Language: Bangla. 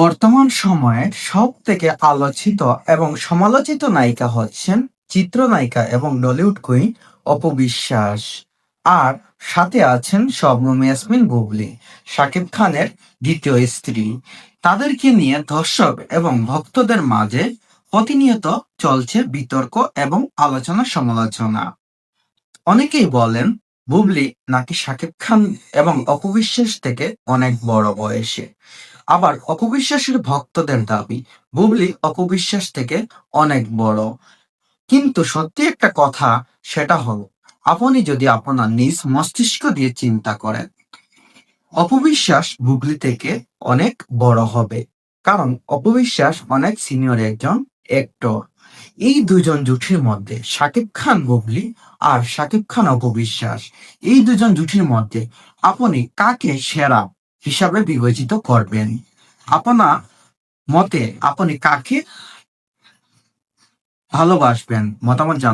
বর্তমান সময়ে সব থেকে আলোচিত এবং সমালোচিত নায়িকা হচ্ছেন চিত্রনায়িকা এবং ডলিউড কুইন অপবিশ্বাস আর সাথে আছেন শবনম ইয়াসমিন বুবলি, শাকিব খানের দ্বিতীয় স্ত্রী। তাদেরকে নিয়ে দর্শক এবং ভক্তদের মাঝে প্রতিনিয়ত চলছে বিতর্ক এবং আলোচনা সমালোচনা। অনেকেই বলেন, বুবলি নাকি শাকিব খান এবং অপবিশ্বাস থেকে অনেক বড় বয়সে। আবার অপবিশ্বাসের ভক্তদের দাবি, বুবলি অপবিশ্বাস থেকে অনেক বড়। কিন্তু সত্যি একটা কথা, সেটা হলো, আপনি যদি আপনার নিজ মস্তিষ্ক দিয়ে চিন্তা করেন, অপবিশ্বাস বুবলি থেকে অনেক বড় হবে। কারণ অপবিশ্বাস অনেক সিনিয়র একজন অ্যাক্টর এই দুজন জুটির মধ্যে শাকিব খান বুবলি আর শাকিব খান অপবিশ্বাস। এই দুজন জুটির মধ্যে আপনি কাকে সেরা হিসাবে বিবেচিত করবেন। আপনার মতে আপনি কাকে ভালোবাসবেন? মতামত জানান